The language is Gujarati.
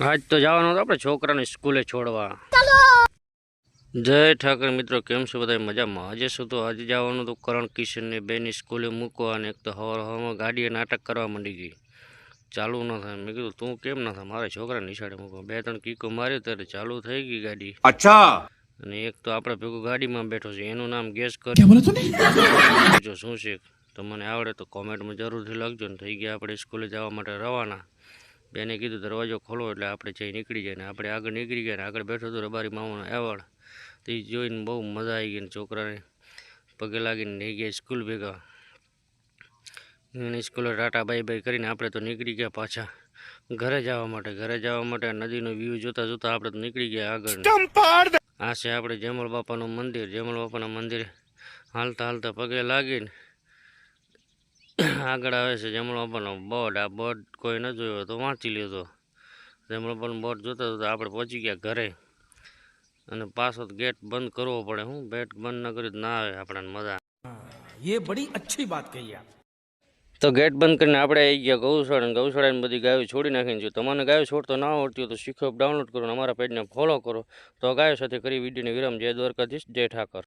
આજ તો જવાનું હતું આપણે છોકરાને સ્કૂલે છોડવા. જય ઠાકર મિત્રો કેમ છે બધા? મજામાં? આજે શું તો આજે જવાનું હતું કરણ કિશનને બેની સ્કૂલે મૂકવા અને એક તો હવાર હવામાં ગાડીએ નાટક કરવા માંડી ગઈ. ચાલુ ન થાય. મેં કીધું તું કેમ ના થાય? મારે છોકરા નિશાળે મૂકવા. બે ત્રણ કીકો માર્યો ત્યારે ચાલુ થઈ ગઈ ગાડી. અચ્છા! અને એક તો આપણે ભેગું ગાડીમાં બેઠો છે. એનું નામ ગેસ કરી. શું છે? તમને આવડે તો કોમેન્ટમાં જરૂરથી લખજો ને. થઈ ગયા આપણે સ્કૂલે જવા માટે રવાના. બેને કીધું દરવાજો ખોલો એટલે આપણે જઈ નીકળી જાય ને આપણે આગળ નીકળી ગયા ને આગળ બેઠો હતો રબારી મામાનો એવડ તો એ જોઈને બહુ મજા આવી ગઈ ને છોકરાને પગે લાગીને લઈ ગયા સ્કૂલ ભેગા. એની સ્કૂલે ટાટા બાય બાય કરીને આપણે તો નીકળી ગયા પાછા ઘરે જવા માટે. ઘરે જવા માટે નદીનો વ્યૂ જોતા જોતા આપણે તો નીકળી ગયા આગળ આ છે આપણે જમલ બાપાનું મંદિર. જમલ બાપાના મંદિરે હાલતા હાલતા પગે લાગીને આગળ આવે છે જમણો પણ બોર્ડ આ બોર્ડ કોઈ ન જોયો તો વાંચી લીધો જમણો પણ બોર્ડ જોતો તો આપણે પહોંચી ગયા ઘરે. અને પાછો ગેટ બંધ કરવો પડે. હું બેટ બંધ ન કરી ના આવે આપણને મજા. એ બડી અચ્છી વાત કહી તો ગેટ બંધ કરીને આપણે આવી ગયા ગૌશાળા ગૌશાળાની બધી ગાયો છોડી નાખીને જો તમને ગાયો છોડતો ના આવડતી તો શીખો ડાઉનલોડ કરો અને અમારા પેજને ફોલો કરો. તો ગાયો સાથે કરી વિડીયોને વિરામ. જય દ્વારકાધીશ જય ઠાકર.